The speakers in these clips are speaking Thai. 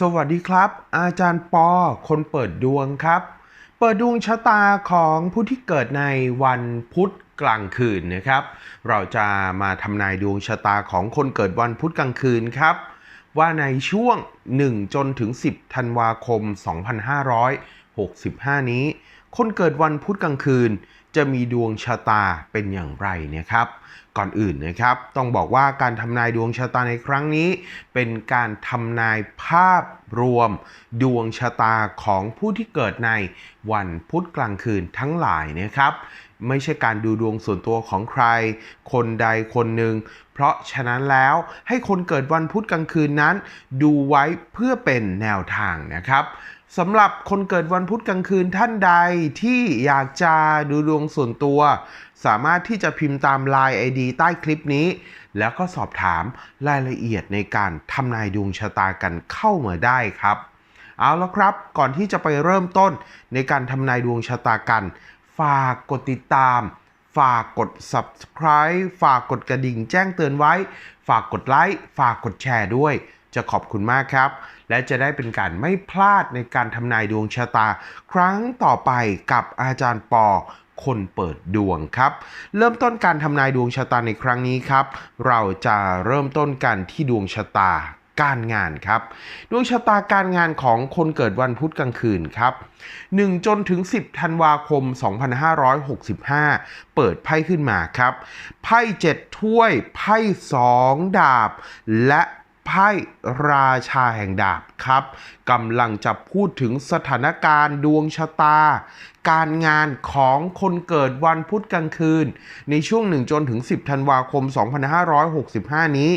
สวัสดีครับ อาจารย์ปอ คนเปิดดวงครับ เปิดดวงชะตาของผู้ที่เกิดในวันพุธกลางคืนนะครับ เราจะมาทำนายดวงชะตาของคนเกิดวันพุธกลางคืนครับ ว่าในช่วง 1 จนถึง 10 ธันวาคม 2565 นี้ คนเกิดวันพุธกลางคืน จะมีดวงชะตาเป็นอย่างไรนะครับ ก่อนอื่นนะครับ ต้องบอกว่าการทำนายดวงชะตาในครั้งนี้ เป็นการทำนายภาพรวม ดวงชะตาของผู้ที่เกิดในวันพุธกลางคืนทั้งหลายนะครับ ไม่ใช่การดูดวงส่วนตัวของใคร คนใดคนหนึ่ง เพราะฉะนั้นแล้วให้คนเกิดวันพุธกลางคืนนั้น ดูไว้เพื่อเป็นแนวทางนะครับ สำหรับคนเกิดวันพุธกลางคืนท่านใดที่อยากจะดูดวงส่วนตัว สามารถที่จะพิมพ์ตาม Line ID ใต้คลิปนี้ แล้วก็สอบถามรายละเอียดในการทำนายดวงชะตากันเข้ามาได้ครับ เอาละครับ ก่อนที่จะไปเริ่มต้นในการทำนายดวงชะตากัน ฝากกดติดตาม ฝากกด subscribe ฝากกดกระดิ่งแจ้งเตือนไว้ ฝากกดไลค์ฝากกดแชร์ด้วย จะขอบคุณมากครับ และจะได้เป็นการไม่พลาดในการทำนายดวงชะตา ครั้งต่อไปกับอาจารย์ปอคนเปิดดวงครับ เริ่มต้นการทำนายดวงชะตาในครั้งนี้ครับ เราจะเริ่มต้นกันที่ดวงชะตาการงานครับ ดวงชะตาการงานของคนเกิดวันพุธกลางคืนครับ 1 จนถึง 10 ธันวาคม 2565 เปิดไพ่ขึ้นมาครับ ไพ่ 7 ถ้วย ไพ่ 2 ดาบ และ ไพ่ราชาแห่งดาบครับกำลังจะพูดถึงสถานการณ์ดวงชะตา การงานของคนเกิดวันพุธกลางคืน ในช่วง1จนถึง 10 ธันวาคม 2565 นี้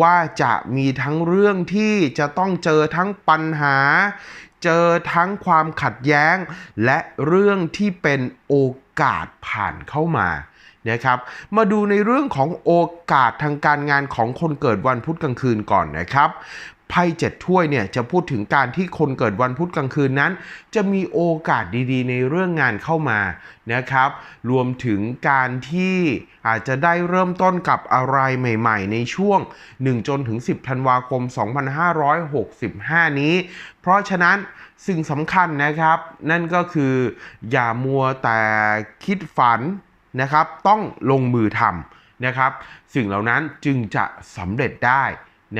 ว่าจะมีทั้งเรื่องที่จะต้องเจอทั้งปัญหา เจอทั้งความขัดแย้ง และเรื่องที่เป็นโอกาสผ่านเข้ามา นะครับมาดูในเรื่องของโอกาสทางการงานของคนเกิดวันพุธกลางคืนก่อนนะครับไพ่เจ็ดถ้วยเนี่ยจะพูดถึงการที่คนเกิดวันพุธกลางคืนนั้น จะมีโอกาสดีๆ ในเรื่องงานเข้ามานะครับ รวมถึงการที่อาจจะได้เริ่มต้นกับอะไรใหม่ๆ ในช่วง 1 จนถึง 10 ธันวาคม 2565 นี้ เพราะฉะนั้นสิ่งสำคัญนะครับ นั่นก็คืออย่ามัวแต่คิดฝัน นะครับต้องลงมือทำนะครับ สิ่งเหล่านั้นจึงจะสำเร็จได้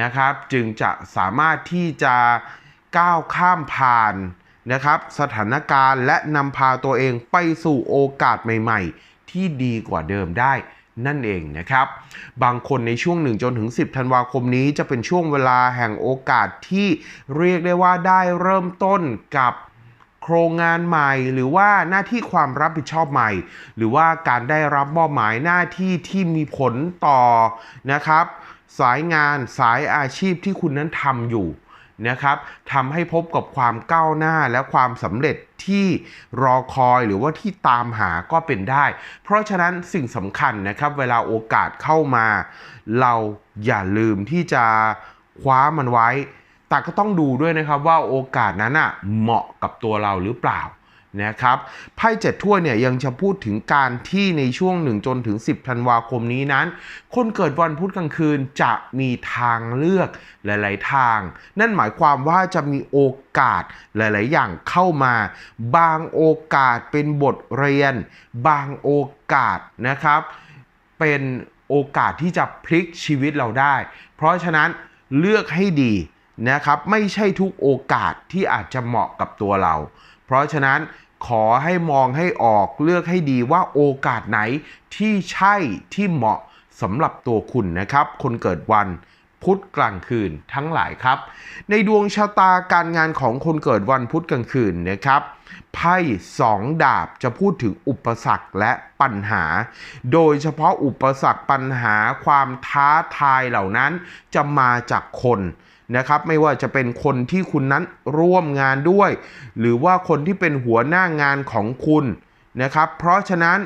นะครับ จึงจะสามารถที่จะก้าวข้ามผ่านนะครับสถานการณ์และนำพาตัวเองไปสู่โอกาสใหม่ๆ ที่ดีกว่าเดิมได้นั่นเองนะครับ บางคนในช่วง 1 จนถึง 10 ธันวาคมนี้จะเป็นช่วงเวลาแห่งโอกาสที่เรียกได้ว่าได้เริ่มต้นกับ โครงงานใหม่ หรือว่าหน้าที่ความรับผิดชอบใหม่ หรือว่าการได้รับมอบหมายหน้าที่ที่มีผลต่อนะครับ สายงานสายอาชีพที่คุณนั้นทำอยู่นะครับทำให้พบกับความก้าวหน้าและความสำเร็จที่รอคอยหรือว่าที่ตามหาก็เป็นได้ เพราะฉะนั้นสิ่งสำคัญนะครับ เวลาโอกาสเข้ามา เราอย่าลืมที่จะคว้ามันไว้ แต่ก็ต้องดูด้วยนะครับว่าโอกาสนั้นอะเหมาะกับตัวเราหรือเปล่านะครับไพ่เจ็ดถ้วยเนี่ยยังจะพูดถึงการที่ในช่วง 1 จนถึง 10 ธันวาคมนี้นั้น คนเกิดวันพุธกลางคืนจะมีทางเลือกหลาย ๆ ทาง นั่นหมายความว่าจะมีโอกาสหลาย ๆ อย่างเข้ามา บางโอกาสเป็นบทเรียน บางโอกาสนะครับ เป็นโอกาสที่จะพลิกชีวิตเราได้ เพราะฉะนั้นเลือกให้ดี นะครับไม่ใช่ทุกโอกาสที่อาจจะเหมาะกับตัวเรา เพราะฉะนั้นขอให้มองให้ออกเลือกให้ดีว่าโอกาสไหนที่ใช่ที่เหมาะสำหรับตัวคุณนะครับ คนเกิดวันพุธกลางคืนทั้งหลายครับ ในดวงชะตาการงานของคนเกิดวันพุธกลางคืนนะครับไพ่สองดาบจะพูดถึงอุปสรรคและปัญหา โดยเฉพาะอุปสรรคปัญหาความท้าทายเหล่านั้นจะมาจากคน นะครับไม่ว่าจะเป็นคนที่คุณนั้นร่วมงานด้วย หรือว่าคนที่เป็นหัวหน้างานของคุณนะครับ เพราะฉะนั้น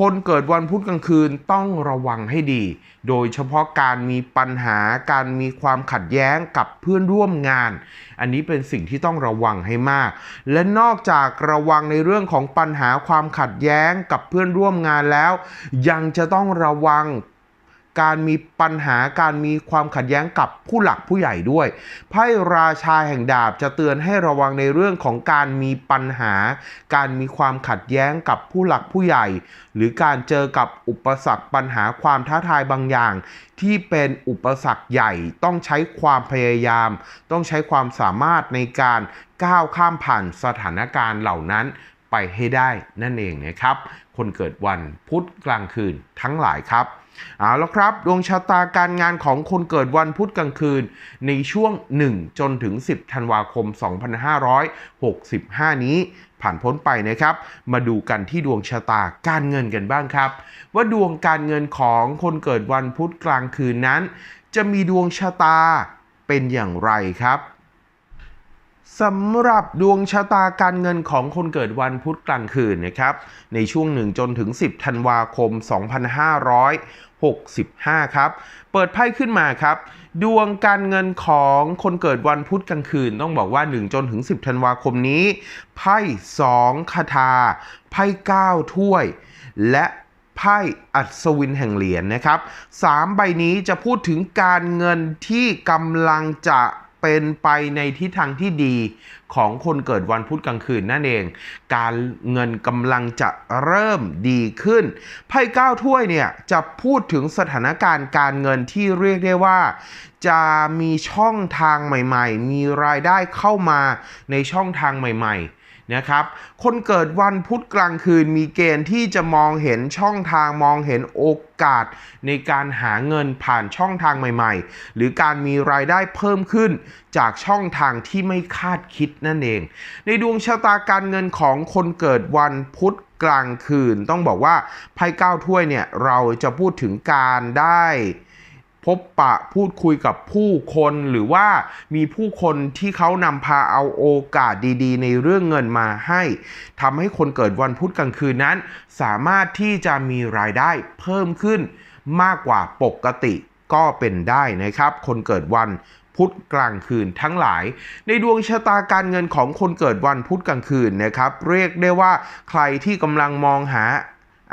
คนเกิดวันพุธกลางคืนต้องระวังให้ดี โดยเฉพาะการมีปัญหาการมีความขัดแย้งกับเพื่อนร่วมงาน อันนี้เป็นสิ่งที่ต้องระวังให้มาก และนอกจากระวังในเรื่องของปัญหาความขัดแย้งกับเพื่อนร่วมงานแล้ว ยังจะต้องระวัง การมีปัญหาการมีความขัดแย้งกับผู้หลักผู้ใหญ่ด้วย ไพ่ราชาแห่งดาบจะเตือนให้ระวังในเรื่องของการมีปัญหา การมีความขัดแย้งกับผู้หลักผู้ใหญ่ หรือการเจอกับอุปสรรคปัญหาความท้าทายบางอย่าง ที่เป็นอุปสรรคใหญ่ต้องใช้ความพยายาม ต้องใช้ความสามารถในการก้าวข้ามผ่านสถานการณ์เหล่านั้นไปให้ได้นั่นเองนะครับ คนเกิดวันพุธกลางคืนทั้งหลายครับ เอาละครับ ดวงชะตาการงานของคนเกิดวันพุธกลางคืน ในช่วง 1 จนถึง 10 ธันวาคม 2565 นี้ผ่านพ้นไปนะครับ มาดูกันที่ดวงชะตาการเงินกันบ้างครับ ว่าดวงการเงินของคนเกิดวันพุธกลางคืนนั้น จะมีดวงชะตาเป็นอย่างไรครับ สำหรับดวงชะตาการเงินของคนเกิดวันพุธกลางคืนนะครับ ในช่วง 1 จนถึง 10 ธันวาคม 2565 ครับ เปิดไพ่ขึ้นมาครับ ดวงการเงินของคนเกิดวันพุธกลางคืน ต้องบอกว่า 1 จนถึง 10 ธันวาคมนี้ ไพ่ 2 คาถา ไพ่ 9 ถ้วย และไพ่อัศวินแห่งเหรียญนะครับสามใบนี้จะพูดถึงการเงินที่กำลังจะ เป็นไปในทิศทางที่ดีของคนเกิดวันพุธกลางคืนนั่นเอง การเงินกำลังจะเริ่มดีขึ้น ไพ่เก้าถ้วยเนี่ยจะพูดถึงสถานการณ์การเงินที่เรียกได้ว่า จะมีช่องทางใหม่ ๆ มีรายได้เข้ามาในช่องทางใหม่ ๆ นะครับคนเกิดวันพุธกลางคืนมีเกณฑ์ที่จะมองเห็นช่องทางมองเห็นโอกาส ในการหาเงินผ่านช่องทางใหม่ ๆ หรือการมีรายได้เพิ่มขึ้นจากช่องทางที่ไม่คาดคิดนั่นเอง ในดวงชะตาการเงินของคนเกิดวันพุธกลางคืน ต้องบอกว่าไพ่เก้าถ้วยเนี่ยเราจะพูดถึงการได้ พบปะพูดคุยกับผู้คนหรือว่ามีผู้คนที่เขานำพาเอาโอกาสดีๆ ในเรื่องเงินมาให้ทำให้คนเกิดวันพุธกลางคืนนั้น สามารถที่จะมีรายได้เพิ่มขึ้นมากกว่าปกติก็เป็นได้นะครับ คนเกิดวันพุธกลางคืนทั้งหลาย ในดวงชะตาการเงินของคนเกิดวันพุธกลางคืนนะครับ เรียกได้ว่าใครที่กำลังมองหา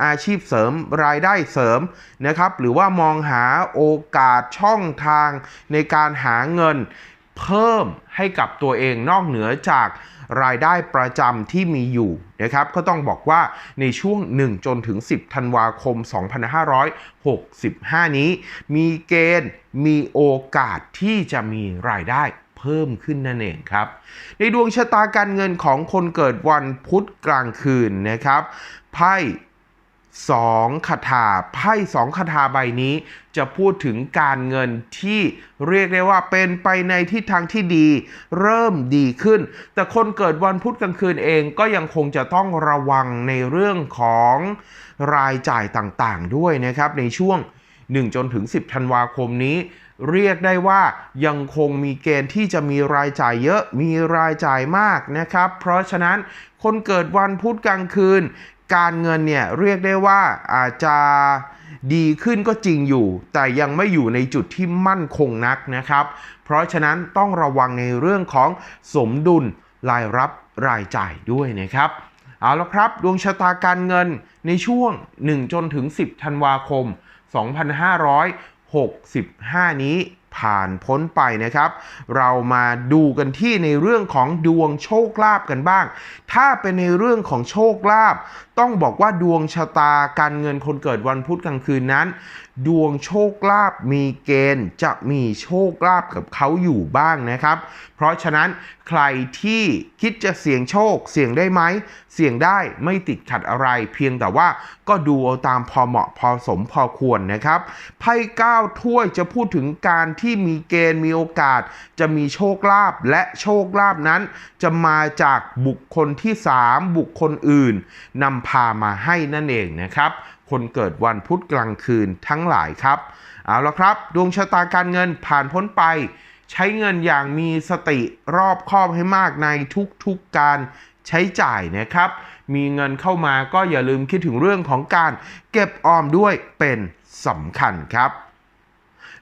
อาชีพเสริมรายได้เสริมนะครับหรือว่ามองหาโอกาสช่องทางในการหาเงินเพิ่มให้กับตัวเองนอกเหนือจากรายได้ประจำที่มีอยู่นะครับก็ต้องบอกว่าในช่วง 1 จนถึง 10 ธันวาคม 2565 นี้ มีเกณฑ์มีโอกาสที่จะมีรายได้เพิ่มขึ้นนั่นเองครับ ในดวงชะตาการเงินของคนเกิดวันพุธกลางคืนนะครับไพ่ สองคาถาไพ่สองคาถาใบนี้ จะพูดถึงการเงินที่เรียกได้ว่าเป็นไปในทิศทางที่ดี เริ่มดีขึ้น แต่คนเกิดวันพุธกลางคืนเองก็ยังคงจะต้องระวังในเรื่องของรายจ่ายต่างๆ ด้วยนะครับ ในช่วง 1 จนถึง 10 ธันวาคมนี้ เรียกได้ว่ายังคงมีเกณฑ์ที่จะมีรายจ่ายเยอะมีรายจ่ายมากนะครับ เพราะฉะนั้นคนเกิดวันพุธกลางคืน การเงินเนี่ยเรียกได้ว่าอาจจะดีขึ้นก็จริงอยู่ แต่ยังไม่อยู่ในจุดที่มั่นคงนักนะครับ เพราะฉะนั้นต้องระวังในเรื่องของสมดุลรายรับรายจ่ายด้วยนะครับเอาละครับ ดวงชะตาการเงินในช่วง 1 จนถึง 10 ธันวาคม 2565 นี้ ผ่านพ้นไปนะครับ เรามาดูกันที่ในเรื่องของดวงโชคลาภกันบ้าง ถ้าเป็นในเรื่องของโชคลาภต้องบอกว่าดวงชะตาการเงินคนเกิดวันพุธกลางคืนนั้น ดวงโชคลาภมีเกณฑ์จะมีโชคลาภกับเขาอยู่บ้างนะครับ เพราะฉะนั้นใครที่คิดจะเสี่ยงโชคเสี่ยงได้ไหมเสี่ยงได้ไม่ติดขัดอะไร เพียงแต่ว่าก็ดูเอาตามพอเหมาะพอสมพอควรนะครับไพ่เก้าถ้วยจะพูดถึงการที่ที่มีเกณฑ์มีโอกาส จะมีโชคลาภและโชคลาภนั้น จะมาจากบุคคลที่ 3 บุคคลอื่นนำพามาให้นั่นเองนะครับ คนเกิดวันพุธกลางคืนทั้งหลายครับ เอาละครับ ดวงชะตาการเงินผ่านพ้นไป ใช้เงินอย่างมีสติรอบคอบให้มากในทุกๆการใช้จ่ายนะครับ มีเงินเข้ามาก็อย่าลืมคิดถึงเรื่องของการเก็บออมด้วยเป็นสำคัญครับ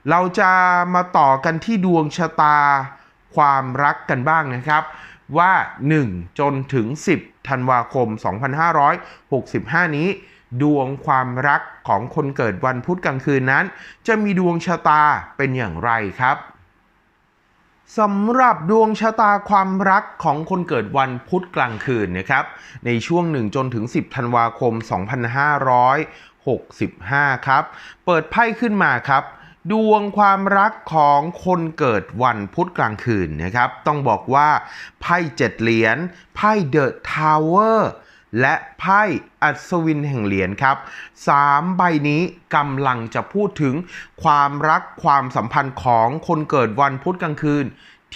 เราจะมาต่อกันที่ดวงชะตาความรักกันบ้างนะครับ ว่า 1 จนถึง 10ธันวาคม 2565 นี้ดวงความรักของคนเกิดวันพุธกลางคืนนั้น จะมีดวงชะตาเป็นอย่างไรครับสำหรับดวงชะตาความรักของคนเกิดวันพุธกลางคืนนะครับ ในช่วง 1 จนถึง 10ธันวาคม 2565 ครับ เปิดไพ่ขึ้นมาครับ ดวงความรักของคนเกิดวันพุธกลางคืนนะครับ ต้องบอกว่าไพ่เจ็ดเหรียญไพ่เดอะทาวเวอร์และไพ่อัศวินแห่งเหรียญครับสามใบนี้กำลังจะพูดถึงความรักความสัมพันธ์ของคนเกิดวันพุธกลางคืน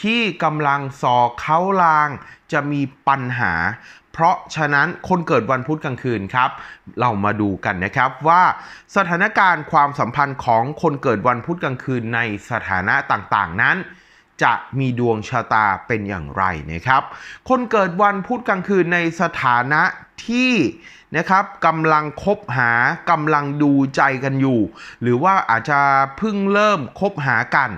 ที่กำลังสอเขาลางจะมีปัญหา เพราะฉะนั้นคนเกิดวันพุธกลางคืนครับ เรามาดูกันนะครับว่าสถานการณ์ความสัมพันธ์ของคนเกิดวันพุธกลางคืนในสถานะต่างๆ นั้น จะมีดวงชะตาเป็นอย่างไรนะครับ คนเกิดวันพุธกลางคืนในสถานะที่นะครับกำลังคบหากำลังดูใจกันอยู่ หรือว่าอาจจะเพิ่งเริ่มคบหากัน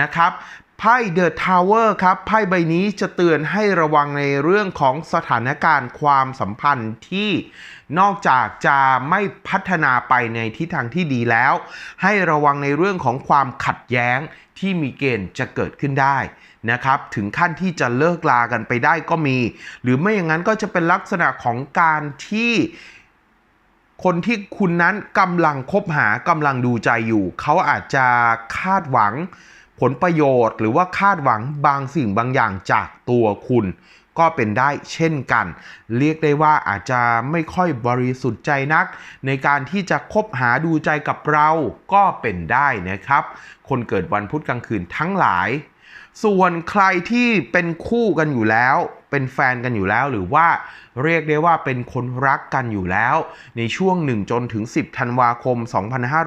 นะครับ ไพ่เดอะทาวเวอร์ครับไพ่ใบนี้จะเตือนให้ระวังในเรื่องของสถานการณ์ความสัมพันธ์ที่นอกจากจะไม่พัฒนาไปในทิศทางที่ดีแล้ว ให้ระวังในเรื่องของความขัดแย้งที่มีเกณฑ์จะเกิดขึ้นได้นะครับถึงขั้นที่จะเลิกลากันไปได้ก็มี หรือไม่อย่างนั้นก็จะเป็นลักษณะของการที่คนที่คุณนั้นกำลังคบหากำลังดูใจอยู่ เขาอาจจะคาดหวัง ผลประโยชน์หรือว่าคาดหวังบางสิ่งบางอย่างจากตัวคุณ ก็เป็นได้เช่นกัน เรียกได้ว่าอาจจะไม่ค่อยบริสุทธิ์ใจนัก ในการที่จะคบหาดูใจกับเราก็เป็นได้นะครับ คนเกิดวันพุธกลางคืนทั้งหลาย ส่วนใครที่เป็นคู่กันอยู่แล้ว เป็นแฟนกันอยู่แล้ว หรือว่าเรียกได้ว่าเป็นคนรักกันอยู่แล้ว ในช่วง 1 จนถึง 10 ธันวาคม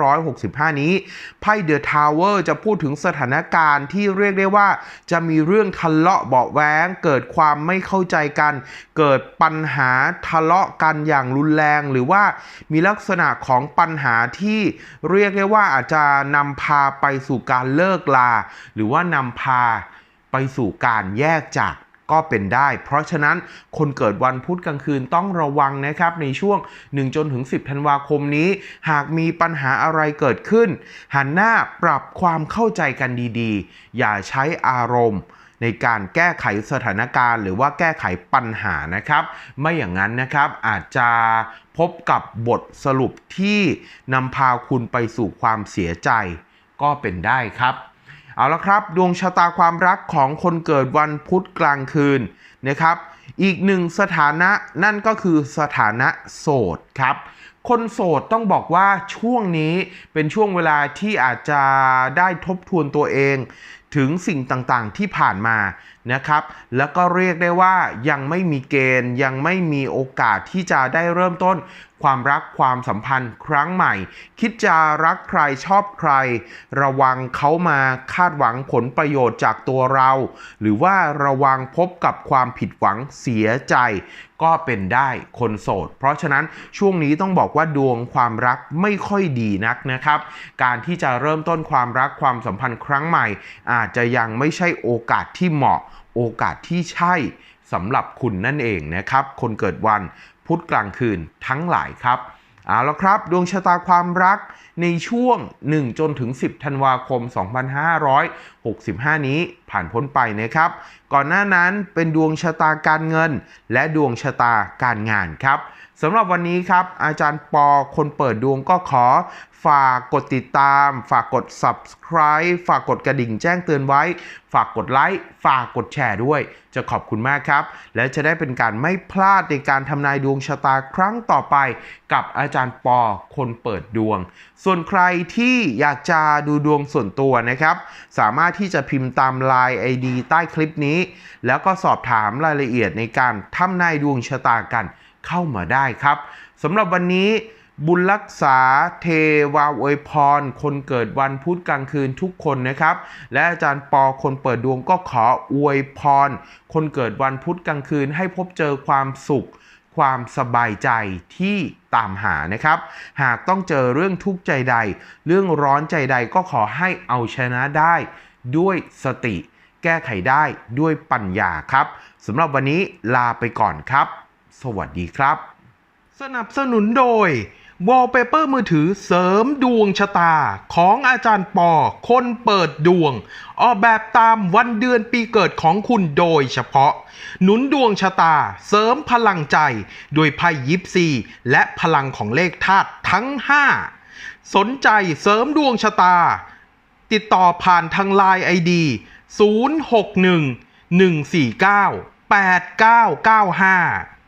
2565 นี้ไพ่เดอะทาวเวอร์จะพูดถึงสถานการณ์ที่เรียกได้ว่า จะมีเรื่องทะเลาะเบาะแว้งเกิดความไม่เข้าใจกัน เกิดปัญหาทะเลาะกันอย่างรุนแรง หรือว่ามีลักษณะของปัญหาที่เรียกได้ว่าอาจจะนำพาไปสู่การเลิกลา หรือว่านำพาไปสู่การแยกจาก ก็เป็นได้ เพราะฉะนั้นคนเกิดวันพุธกลางคืนต้องระวังนะครับในช่วง1จนถึง 10 ธันวาคมนี้ หากมีปัญหาอะไรเกิดขึ้น หันหน้าปรับความเข้าใจกันดีๆ อย่าใช้อารมณ์ในการแก้ไขสถานการณ์หรือว่าแก้ไขปัญหานะครับ ไม่อย่างนั้นนะครับอาจจะพบกับบทสรุปที่นำพาคุณไปสู่ความเสียใจก็เป็นได้ครับ เอาละครับ ดวงชะตาความรักของคนเกิดวันพุธกลางคืนนะครับ อีกหนึ่งสถานะนั่นก็คือสถานะโสดครับ คนโสดต้องบอกว่าช่วงนี้เป็นช่วงเวลาที่อาจจะได้ทบทวนตัวเอง ถึงสิ่งต่างๆที่ผ่านมานะครับ แล้วก็เรียกได้ว่ายังไม่มีเกณฑ์ ยังไม่มีโอกาสที่จะได้เริ่มต้น ความรักความสัมพันธ์ครั้งใหม่ คิดจะรักใครชอบใคร ระวังเขามาคาดหวังผลประโยชน์จากตัวเรา หรือว่าระวังพบกับความผิดหวังเสียใจ ก็เป็นได้คนโสด เพราะฉะนั้นช่วงนี้ต้องบอกว่าดวงความรักไม่ค่อยดีนักนะครับ การที่จะเริ่มต้นความรักความสัมพันธ์ครั้งใหม่อาจจะยังไม่ใช่โอกาสที่เหมาะ โอกาสที่ใช่สำหรับคุณนั่นเองนะครับ คนเกิดวันพุธกลางคืนทั้งหลายครับเอาละครับ ดวงชะตาความรักในช่วง 1 จนถึง 10 ธันวาคม 2565 นี้ผ่านพ้นไปนะครับ ก่อนหน้านั้นเป็นดวงชะตาการเงิน และดวงชะตาการงานครับ สำหรับวันนี้ครับ อาจารย์ปอคนเปิดดวงก็ขอ ฝากกดติดตาม ฝากกด subscribe ฝากกดกระดิ่งแจ้งเตือนไว้ ฝากกดไลค์ฝากกดแชร์ด้วย จะขอบคุณมากครับ และจะได้เป็นการไม่พลาดในการทำนายดวงชะตาครั้งต่อไป กับอาจารย์ปอคนเปิดดวง ส่วนใครที่อยากจะดูดวงส่วนตัวนะครับ สามารถที่จะพิมพ์ตาม Line ID ใต้คลิปนี้ แล้วก็สอบถามรายละเอียดในการทำนายดวงชะตากัน เข้ามาได้ครับสำหรับวันนี้บุญรักษาเทวาอวยพร คนเกิดวันพุธกลางคืนทุกคนนะครับ และอาจารย์ปอคนเปิดดวงก็ขออวยพร คนเกิดวันพุธกลางคืนให้พบเจอความสุข ความสบายใจที่ตามหานะครับ หากต้องเจอเรื่องทุกข์ใจใด เรื่องร้อนใจใดก็ขอให้เอาชนะได้ด้วยสติ แก้ไขได้ด้วยปัญญาครับสำหรับวันนี้ลาไปก่อนครับ สวัสดีครับ สนับสนุนโดยวอลเปเปอร์มือถือเสริมดวงชะตาของอาจารย์ปอ คนเปิดดวง ออกแบบตามวันเดือนปีเกิดของคุณโดยเฉพาะ หนุนดวงชะตาเสริมพลังใจ โดยไพ่ยิปซี และพลังของเลขธาตุทั้ง 5 สนใจเสริมดวงชะตา ติดต่อผ่านทางไลน์ไอดี061 149 8995